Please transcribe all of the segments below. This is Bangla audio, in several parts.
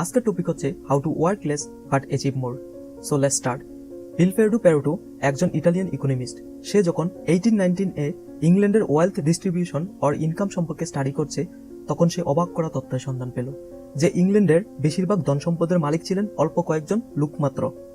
আজকের টপিক হচ্ছে how to work less but achieve more so less start Vilfredo Pareto একজন ইটালিয়ান ইকোনমিস্ট সে যখন এইটিন নাইনটিন এ ইংল্যান্ডের ওয়েলথ ডিস্ট্রিবিউশন অর ইনকাম সম্পর্কে স্টাডি করছে, তখন সে অবাক করা তথ্যের সন্ধান পেল যে ইংল্যান্ডের বেশিরভাগ ধন সম্পদের মালিক ছিলেন অল্প কয়েকজন লোকমাত্র। মাত্র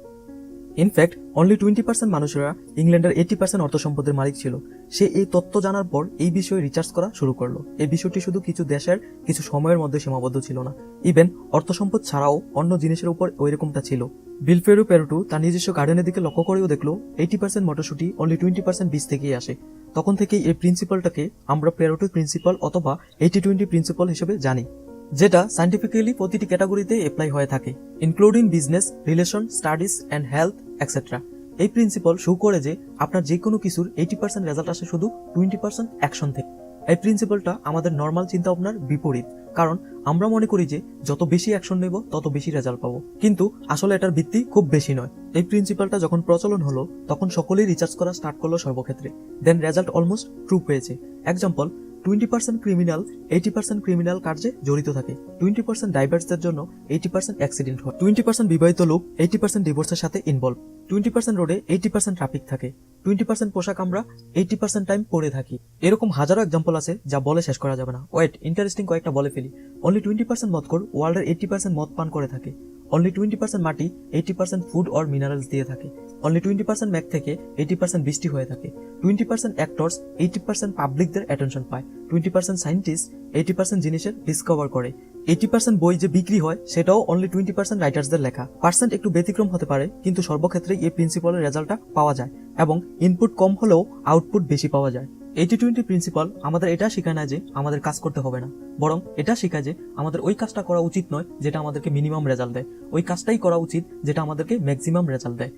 ইনফ্যাক্ট অনলি টোয়েন্টি পার্সেন্ট মানুষেরা ইংল্যান্ডের এইটি পার্সেন্ট অর্থ সম্পদের মালিক ছিল। সে এই তথ্য জানার পর এই বিষয়ে রিচার্জ করা শুরু করল। এই বিষয়টি শুধু কিছু দেশের, কিছু সময়ের মধ্যে সীমাবদ্ধ ছিল না। ইভেন অর্থ সম্পদ ছাড়াও অন্য জিনিসের উপর ওইরকমটা ছিল। বিলফেরু পেরোটু তার নিজস্ব গার্ডেনের দিকে লক্ষ্য করেও দেখল এইটি পার্সেন্ট মটরশুটি অনলি টোয়েন্টি পার্সেন্ট বীজ থেকেই আসে। তখন থেকেই এই প্রিন্সিপালটাকে আমরা পেরোটু প্রিন্সিপাল অথবা এইটি টোয়েন্টি প্রিন্সিপাল হিসেবে জানি। যেটা সাইন্টিফিক্যালি প্রতিটি ক্যাটাগরিতে অ্যাপ্লাই হয়ে থাকে including business relation studies and health etcetera এই প্রিন্সিপাল শো করে যে আপনার যে কোনো কিছুর এইটি পার্সেন্ট রেজাল্ট আসে শুধু টোয়েন্টি পার্সেন্ট অ্যাকশন থেকে। এই প্রিন্সিপালটা আমাদের নর্মাল চিন্তা ভাবনার বিপরীত, কারণ আমরা মনে করি যে যত বেশি অ্যাকশন নেব, তত বেশি রেজাল্ট পাবো। কিন্তু আসলে এটার ভিত্তি খুব বেশি নয়। এই প্রিন্সিপালটা যখন প্রচলন হলো, তখন সকলেই রিচার্জ করা স্টার্ট করল সর্বক্ষেত্রে। দেন রেজাল্ট অলমোস্ট ট্রু হয়েছে। Example twenty percent criminal, eighty percent criminal কার্যে জড়িত থাকে। টোয়েন্টি পার্সেন্ট ডাইভার্সদের জন্য এইটি পার্সেন্ট অ্যাক্সিডেন্ট হয়। টোয়েন্টি পার্সেন্ট বিবাহিত লোক, এইটি পার্সেন্ট ডিভোর্সের সাথে ইনভলভ টোয়েন্টি পার্সেন্ট রোডে এইটি পার্সেন্ট ট্রাফিক থাকে। টোয়েন্টি পার্সেন্ট পোশাক আমরা এইটি পার্সেন্ট টাইম পরে থাকি। এরকম হাজারো এক্সাম্পল আছে যা বলে শেষ করা যাবে না। ওয়েট ইন্টারেস্টিং কয়েকটা বলে ফেলি। অনলি টোয়েন্টি পার্সেন্ট মদকর ওয়ার্ল্ডের এইটি পার্সেন্ট মদ পান করে থাকে। অনলি টোয়েন্টি পার্সেন্ট মাটি eighty percent food or minerals দিয়ে থাকে। অনলি টোয়েন্টি পার্সেন্ট ম্যাক থেকে এইটি পার্সেন্ট বৃষ্টি হয়ে থাকে। Twenty percent actors eighty percent পাবলিকদের অ্যাটেনশন পায়। Twenty percent scientist eighty percent জিনিসের ডিসকভার করে। এইটি পার্সেন্ট বই যে বিক্রি হয়, সেটাও অনলি টোয়েন্টি পার্সেন্ট রাইটার্সদের লেখা। পার্সেন্ট একটু ব্যতিক্রম হতে পারে, কিন্তু সর্বক্ষেত্রেই এই প্রিন্সিপালের রেজাল্টটা পাওয়া যায় এবং ইনপুট কম হলেও আউটপুট বেশি পাওয়া যায়। এইটি টোয়েন্টি প্রিন্সিপাল আমাদের এটা শেখায় না যে আমাদের কাজ করতে হবে না। বরং এটা শেখায় যে আমাদের ওই কাজটা করা উচিত নয় যেটা আমাদেরকে মিনিমাম রেজাল্ট দেয়। ওই কাজটাই করা উচিত যেটা আমাদেরকে ম্যাক্সিমাম রেজাল্ট দেয়।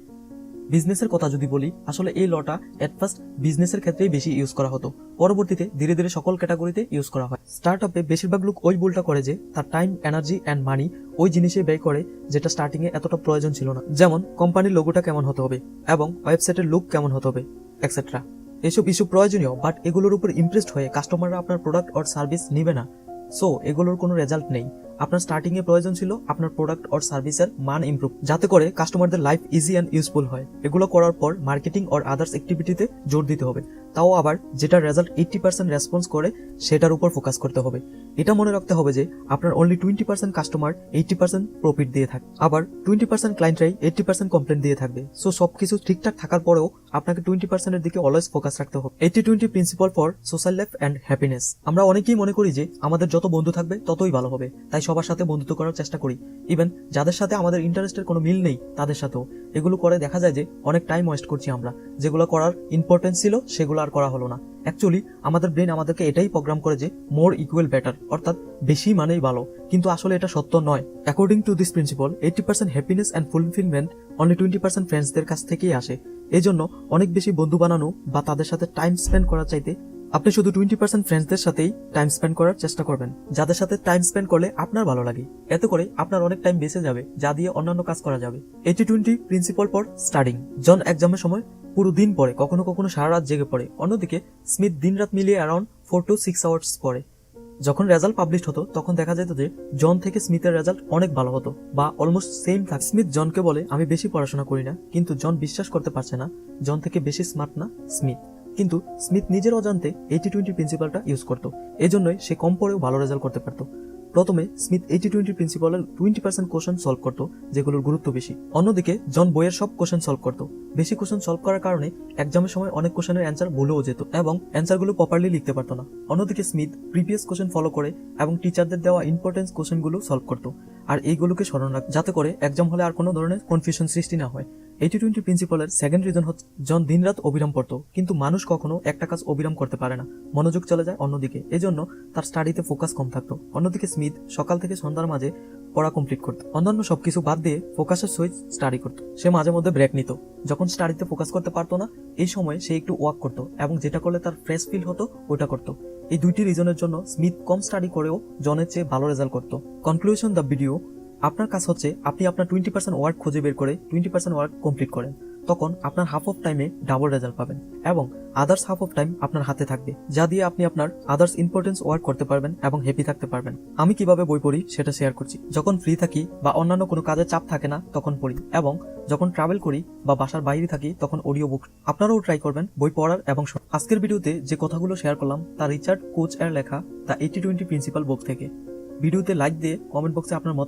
বিজনেসের কথা যদি বলি, আসলে এই লটা এট ফার্স্ট বিজনেসের ক্ষেত্রেই বেশি ইউজ করা হতো। পরবর্তীতে ধীরে ধীরে সকল ক্যাটাগরিতে ইউজ করা হয়। স্টার্ট আপে বেশিরভাগ লোক ওই ভুলটা করে যে তার টাইম এনার্জি অ্যান্ড মানি ওই জিনিসে ব্যয় করে যেটা স্টার্টিং এ এতটা প্রয়োজন ছিল না। যেমন কোম্পানির লোগোটা কেমন হতে হবে এবং ওয়েবসাইটের লুক কেমন হতে হবে এক্সেট্রা এসব ইস্যু প্রয়োজনীয়, বাট এগুলোর উপর ইমপ্রেসড হয়ে কাস্টমাররা আপনার প্রোডাক্ট অর সার্ভিস নিবে না। সো এগুলোর কোনো রেজাল্ট নেই। আপনার স্টার্টিং এ প্রয়োজন ছিল আপনার প্রোডাক্ট অর সার্ভিসের মান ইম্প্রুভ যাতে করে কাস্টমারদের লাইফ ইজি অ্যান্ড ইউজফুল হয়। এগুলো করার পর মার্কেটিং অর আদার্স অ্যাক্টিভিটিতে জোর দিতে হবে। তাও আবার যেটা রেজাল্ট এইটটি পার্সেন্ট রেসপন্স করে, সেটার উপর ফোকাস করতে হবে। এটা মনে রাখতে হবে যে আপনার only twenty percent customer eighty percent profit দিয়ে থাকে। আবার টোয়েন্টি পার্সেন্ট ক্লায়েন্টরাই এইটটি পার্সেন্ট কমপ্লেন দিয়ে থাকবে। সো সবকিছু ঠিকঠাক থাকার পরেও আপনাকে টোয়েন্টি পার্সেন্টের দিকে অলওয়েজ ফোকাস রাখতে হবে। Eighty twenty principle for social life and happiness আমরা অনেকেই মনে করি যে আমাদের যত বন্ধু থাকবে, ততই ভালো হবে। তাই সবার সাথে বন্ধুত্ব করার চেষ্টা করি। ইভেন যাদের সাথে আমাদের ইন্টারেস্টের কোনো মিল নেই, তাদের সাথেও। এগুলো করে দেখা যায় যে অনেক টাইম ওয়েস্ট করছি আমরা। যেগুলো করার ইম্পর্টেন্স ছিল, সেগুলো আর করা হলো না। অ্যাকচুয়ালি আমাদের ব্রেন আমাদেরকে এটাই প্রোগ্রাম করে যে মোর ইকুয়াল বেটার অর্থাৎ বেশি মানেই ভালো। কিন্তু আসলে এটা সত্য নয়। According to this principle eighty percent happiness and fulfilment only twenty percent ফ্রেন্ডসদের কাছ থেকেই আসে। এই জন্য অনেক বেশি বন্ধু বানানো বা তাদের সাথে টাইম স্পেন্ড করার চাইতে আপনি শুধু টোয়েন্টি পার্সেন্ট ফ্রেন্ডসদের সাথেই টাইম স্পেন্ড করার চেষ্টা করবেন। যাদের সাথে টাইম স্পেন্ড করলে আপনার ভালো লাগে। এতে করে আপনার অনেক টাইম বেঁচে যাবে, যা দিয়ে অন্যান্য কাজ করা যাবে। Eighty twenty principle for studying John এক্সামের সময় পুরো দিন পড়ে, কখনো কখনো সারা রাত জেগে পড়ে। অন্যদিকে, স্মিথ দিন রাত মিলিয়ে around four to six hours পড়ে। যখন রেজাল্ট পাবলিশ হতো, তখন দেখা যেত যে, জন থেকে স্মিথের রেজাল্ট অনেক ভালো হতো, বা অলমোস্ট সেম থাক। স্মিথ জনকে বলে, আমি বেশি পড়াশোনা করি না। কিন্তু জন বিশ্বাস করতে পারছে না, জন থেকে বেশি স্মার্ট না স্মিথ। কিন্তু স্মিথ নিজের অজান্তে এইটি টোয়েন্টি প্রিন্সিপালটা ইউজ করতো। এজন্যই সে কম পড়েও ভালো রেজাল্ট করতে পারতো। প্রথমে স্মিথ এইটি টোয়েন্টি প্রিন্সিপালের টোয়েন্টি পার্সেন্ট কোশ্চেন সলভ করতো, যেগুলোর গুরুত্ব বেশি। অন্যদিকে, জন বইয়ের সব কোশ্চেন সলভ করতো। বেশি কোশ্চেন সলভ করার কারণে এক্সামের সময় অনেক কোশ্চেনের অ্যান্সার ভুলেও যেত এবং অ্যান্সারগুলো প্রপারলি লিখতে পারতো না। অন্যদিকে স্মিথ প্রিভিয়াস কোশ্চেন ফলো করে এবং টিচারদের দেওয়া ইম্পর্টেন্স কোশ্চেনগুলো সলভ করতো। আর এইগুলোকে স্মরণ রাখ যাতে করে এক্সাম হলে আর কোনো ধরনের কনফিউশন সৃষ্টি না হয়। এইটি টোয়েন্টি প্রিন্সিপালের সেকেন্ড রিজন হচ্ছে জন দিনরাত অবিরাম পড়তো, কিন্তু মানুষ কখনো একটা কাজ অবিরাম করতে পারে না। মনোযোগ চলে যায় অন্যদিকে। এজন্য তার স্টাডিতে ফোকাস কম থাকতো। অন্যদিকে স্মিথ সকাল থেকে সন্ধ্যার মাঝে পড়া কমপ্লিট করতো। অন্যান্য সবকিছু বাদ দিয়ে ফোকাসের সহিত স্টাডি করতো। সে মাঝে মধ্যে ব্রেক নিত। যখন স্টাডিতে ফোকাস করতে পারতো না, এই সময় সে একটু ওয়াক করতো এবং যেটা করলে তার ফ্রেশ ফিল হতো, ওটা করতো। এই দুইটি রিজনের জন্য স্মিথ কম স্টাডি করেও জনের চেয়ে ভালো রেজাল্ট করতো। কনক্লুশন দ্য ভিডিও আপনার কাজ হচ্ছে আপনি আপনার টোয়েন্টি পার্সেন্ট ওয়ার্ক খুঁজে বের করে টোয়েন্টি পার্সেন্ট ওয়ার্ক কমপ্লিট করেন। তখন আপনার হাফ অফ টাইমে ডাবল রেজাল্ট পাবেন এবং আদার্স হাফ অফ টাইম আপনার হাতে থাকবে। যা দিয়ে আপনি আপনার আদার্স ইম্পর্টেন্স ওয়ার্ক করতে পারবেন এবং হ্যাপি থাকতে পারবেন। আমি কীভাবে বই পড়ি সেটা শেয়ার করছি। যখন ফ্রি থাকি বা অন্যান্য কোনো কাজের চাপ থাকে না, তখন পড়ি এবং যখন ট্রাভেল করি বা বাসার বাইরে থাকি, তখন অডিও বুক আপনারাও ট্রাই করবেন বই পড়ার এবং। আজকের ভিডিওতে যে কথাগুলো শেয়ার করলাম, তা রিচার্ড কোচ এর লেখা, the eighty twenty principle book থেকে। ভিডিওতে লাইক দিয়ে কমেন্ট বক্সে আপনার মতামত